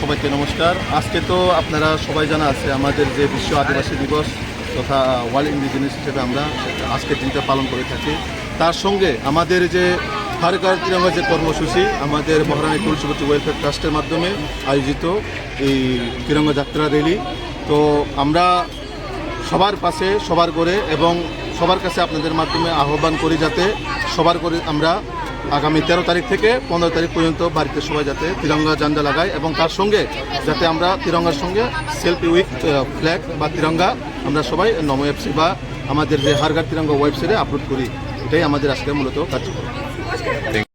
সবাইকে নমস্কার। আজকে তো আপনারা সবাই জানা আছে, আমাদের যে বিশ্ব আদিবাসী দিবস তথা ওয়ার্ল্ড ইন্ডিজিনিয়াস হিসেবে আমরা আজকের দিনটা পালন করে থাকি। তার সঙ্গে আমাদের যে হারকার তিরঙ্গা যে কর্মসূচি, আমাদের মহারানী তুলসীবতী ওয়েলফেয়ার ট্রাস্টের মাধ্যমে আয়োজিত এই তিরঙ্গা যাত্রা র্যালি। তো আমরা সবার পাশে, সবার করে এবং সবার কাছে আপনাদের মাধ্যমে আহ্বান করি যাতে সবার করে আমরা আগামী তেরো তারিখ থেকে পনেরো তারিখ পর্যন্ত বাড়িতে সবাই যাতে তিরঙ্গা জান্ডা লাগায় এবং তার সঙ্গে যাতে আমরা তিরঙ্গার সঙ্গে সেলফি উইথ ফ্ল্যাগ বা তিরঙ্গা আমরা সবাই নমো এফসি বা আমাদের যে হারগার তিরঙ্গা ওয়েবসাইটে আপলোড করি। এটাই আমাদের আজকের মূলত কার্যক্রম।